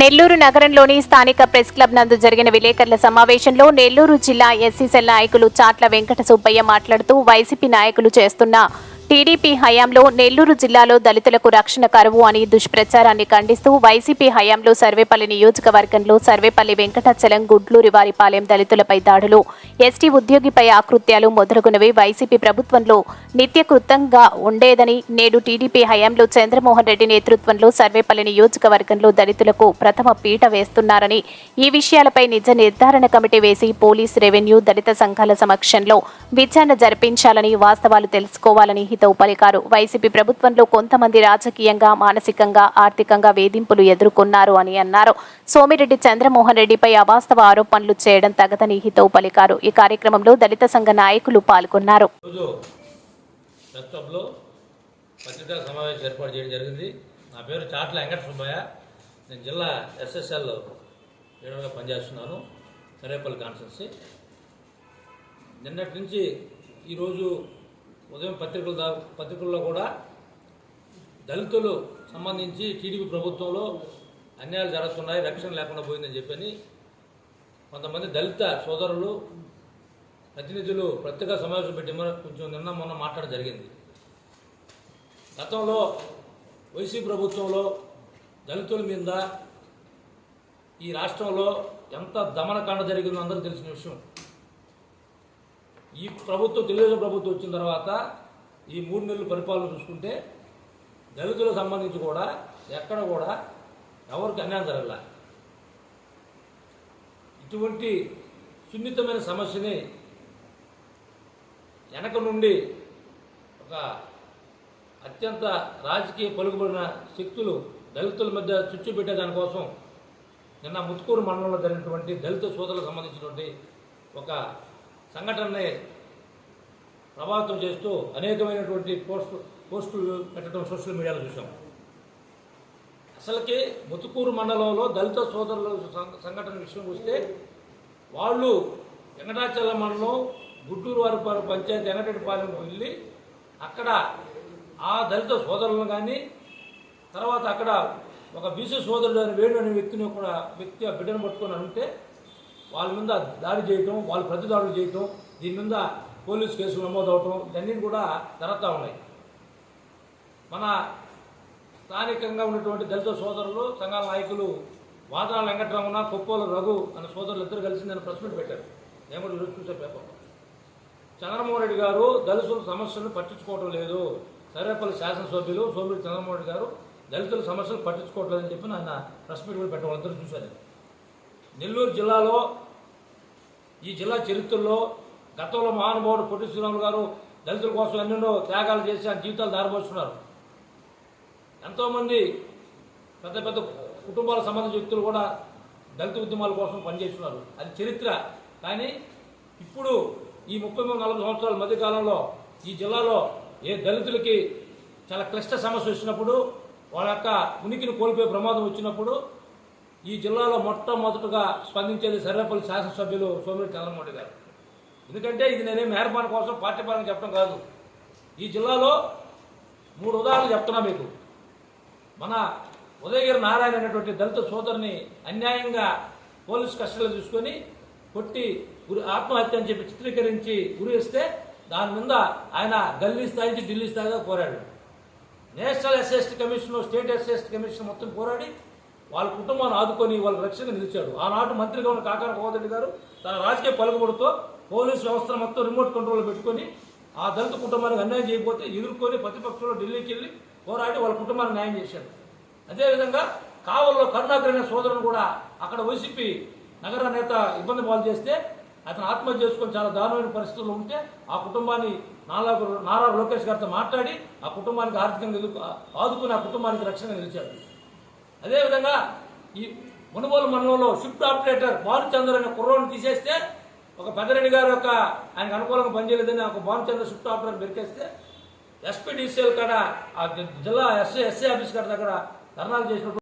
నెల్లూరు నగరంలోని స్థానిక press club నందు జరిగిన విలేకరుల సమావేశంలో నెల్లూరు జిల్లా ఎస్సీసెల్ నాయకులు చాట్ల వెంకట సుబ్బయ్య మాట్లాడుతూ వైసీపీ నాయకులు చేస్తున్న టీడీపీ హయాంలో నెల్లూరు జిల్లాలో దళితులకు రక్షణ కరువు అని దుష్ప్రచారాన్ని ఖండిస్తూ వైసీపీ హయాంలో సర్వేపల్లి నియోజకవర్గంలో సర్వేపల్లి వెంకటాచలం గుడ్లూరి వారిపాలెం దళితులపై దాడులు. ఎస్టీ ఉద్యోగిపై ఆకృత్యాలు మొదలగునవి. వైసీపీ ప్రభుత్వంలో నిత్యకృతంగా ఉండేదని నేడు టీడీపీ హయాంలో చంద్రమోహన్ రెడ్డి నేతృత్వంలో సర్వేపల్లి నియోజకవర్గంలో దళితులకు ప్రథమ పీట వేస్తున్నారని ఈ విషయాలపై నిజ నిర్ధారణ కమిటీ వేసి పోలీస్ రెవెన్యూ దళిత సంఘాల సమక్షంలో విచారణ జరిపించాలని వాస్తవాలు తెలుసుకోవాలని హితవు పలికారు. వైసీపీ ప్రభుత్వంలో కొంతమంది రాజకీయంగా మానసికంగా ఆర్థికంగా వేధింపులు ఎదుర్కొన్నారు అని అన్నారు. సోమిరెడ్డి చంద్రమోహన్ రెడ్డిపై అవాస్తవ ఆరోపణలు చేయడం తగదని హితవు పలికారు. ఈ కార్యక్రమంలో దళిత సంఘ నాయకులు పాల్గొన్నారు. నా పేరు చాట్ల వెంకట సుబ్బయ్య. నేను జిల్లా ఎస్ఎస్ఎల్ లీడర్గా పనిచేస్తున్నాను. సరేపల్లి కాన్స్టెన్సీ నిన్నటి నుంచి ఈరోజు ఉదయం పత్రికలు దా పత్రికల్లో కూడా దళితులు సంబంధించి టీడీపీ ప్రభుత్వంలో అన్యాయాలు జరుగుతున్నాయి రక్షణ లేకుండా పోయిందని చెప్పని కొంతమంది దళిత సోదరులు ప్రతినిధులు ప్రత్యేక సమావేశం పెట్టి కొంచెం నిన్న మొన్న మాట్లాడడం జరిగింది. గతంలో వైసీపీ ప్రభుత్వంలో దళితుల మీద ఈ రాష్ట్రంలో ఎంత దమనకాండ జరిగిందో అందరూ తెలిసిన విషయం. ఈ ప్రభుత్వం తెలుగుదేశం ప్రభుత్వం వచ్చిన తర్వాత ఈ మూడు నెలలు పరిపాలన చూసుకుంటే దళితులకు సంబంధించి కూడా ఎక్కడ కూడా ఎవరికి అన్యాయం జరగల. ఇటువంటి సున్నితమైన సమస్యని వెనక నుండి ఒక అత్యంత రాజకీయ పలుకుబడిన శక్తులు దళితుల మధ్య చుచ్చు పెట్టే దానికోసం నిన్న ముత్తుకూరు మండలంలో జరిగినటువంటి దళిత సోదరులకు సంబంధించినటువంటి ఒక సంఘటనని ప్రభావితం చేస్తూ అనేకమైనటువంటి పోస్టు పోస్టులు పెట్టడం సోషల్ మీడియాలో చూసాం. అసలుకి ముతుకూరు మండలంలో దళిత సోదరుల సంఘటన విషయం వస్తే వాళ్ళు వెంకటాచలం మండలం గుంటూరు వారి పంచాయతీ వెంకటరెడ్డిపాలెం వెళ్ళి అక్కడ ఆ దళిత సోదరులను కానీ తర్వాత అక్కడ ఒక బీసీ సోదరుడు అని వేణు అనే వ్యక్తిని కూడా వ్యక్తి ఆ బిడ్డను పట్టుకొని ఉంటే వాళ్ళ మీద దాడి చేయటం వాళ్ళు ప్రతి దాడులు చేయటం దీని మీద పోలీసు కేసులు నమోదవటం ఇవన్నీ కూడా జరుగుతూ ఉన్నాయి. మన స్థానికంగా ఉన్నటువంటి దళిత సోదరులు సంఘాల నాయకులు వాదనాల వెంకటరమణ కొప్పోల రఘు అనే సోదరులు ఇద్దరు కలిసి నేను ప్రెస్ మీట్ పెట్టారు. నేను కూడా ఈరోజు చూసే పేపర్లో చంద్రమోహన్ రెడ్డి గారు దళితుల సమస్యలను పట్టించుకోవడం లేదు. సర్వేపల్లి శాసనసభ్యులు సోమిరెడ్డి చంద్రమోహన్ రెడ్డి గారు దళితుల సమస్యలు పట్టించుకోవట్లేదని చెప్పి ఆయన ప్రెస్ మీట్ కూడా పెట్టడం అందరూ చూశాను నెల్లూరు జిల్లాలో ఈ జిల్లా చరిత్రలో గతంలో మహానుభావుడు పొట్టి శ్రీరాములు గారు దళితుల కోసం ఎన్నెన్నో త్యాగాలు చేసి ఆయన జీవితాలు దారిపోస్తున్నారు ఎంతోమంది పెద్ద పెద్ద కుటుంబాలకు సంబంధించిన వ్యక్తులు కూడా దళిత ఉద్యమాల కోసం పనిచేస్తున్నారు. అది చరిత్ర. కానీ ఇప్పుడు ఈ ముప్పై మూడు నలభై సంవత్సరాల మధ్యకాలంలో ఈ జిల్లాలో ఏ దళితులకి చాలా క్లిష్ట సమస్య వచ్చినప్పుడు వాళ్ళ యొక్క ఉనికిని కోల్పోయే ప్రమాదం వచ్చినప్పుడు ఈ జిల్లాలో మొట్టమొదటగా స్పందించేది సర్వేపల్లి శాసనసభ్యులు సోమిరెడ్డి చంద్రమౌళి గారు. ఎందుకంటే ఇది నేనే మేరపాన కోసం పార్టీ పాలన చెప్పడం కాదు. ఈ జిల్లాలో మూడు ఉదాహరణలు చెప్తున్నా మీకు. మన ఉదయగిరి నారాయణ అనేటువంటి దళిత సోదరుని అన్యాయంగా పోలీస్ కస్టడీలో తీసుకొని కొట్టి గురి ఆత్మహత్య అని చెప్పి చిత్రీకరించి ఉరిస్తే దాని మీద ఆయన గల్లీ స్థాయి నుంచి ఢిల్లీ స్థాయిగా కోరాడు national SST commission state SST commission మొత్తం పోరాడి వాళ్ళ కుటుంబాన్ని ఆదుకొని వాళ్ళ రక్షణ నిలిచాడు. ఆనాటి మంత్రిగా ఉన్న కాకాన కోదండి గారు తన రాజకీయ పలుకుబడితో పోలీసు వ్యవస్థను మొత్తం రిమోట్ కంట్రోల్లో పెట్టుకొని ఆ దళిత కుటుంబానికి అన్యాయం చేయకపోతే ఎదుర్కొని ప్రతిపక్షంలో ఢిల్లీకి వెళ్ళి పోరాడి వాళ్ళ కుటుంబాన్ని న్యాయం చేశాడు. అదేవిధంగా కావల్లో కరుణాకరణ అనే సోదరుని కూడా అక్కడ వైసీపీ నగర నేత ఇబ్బంది పాలు చేస్తే అతను ఆత్మహత్య చేసుకొని చాలా దారుణమైన పరిస్థితుల్లో ఉంటే ఆ కుటుంబాన్ని నాలా నారా లోకేష్ గారితో మాట్లాడి ఆ కుటుంబానికి ఆర్థికంగా ఎదుర్కొ ఆదుకుని ఆ కుటుంబానికి రక్షణ నిలిచాడు. అదేవిధంగా ఈ మునుగోలు మండలంలో షిఫ్ట్ ఆపరేటర్ భానుచంద్ర అనే కుర్రోని తీసేస్తే ఒక పెద్దరెడ్డి గారు యొక్క ఆయనకు అనుకూలంగా పనిచేయలేదని ఒక భానుచంద్ర షిఫ్ట్ ఆపరేటర్ బెరికేస్తే ఎస్పీడీసీఎల్ కాడ ఆ జిల్లా ఎస్ఏ ఎస్ఏ ఆఫీస్ కాడ దగ్గర ధర్నాలు చేసినప్పుడు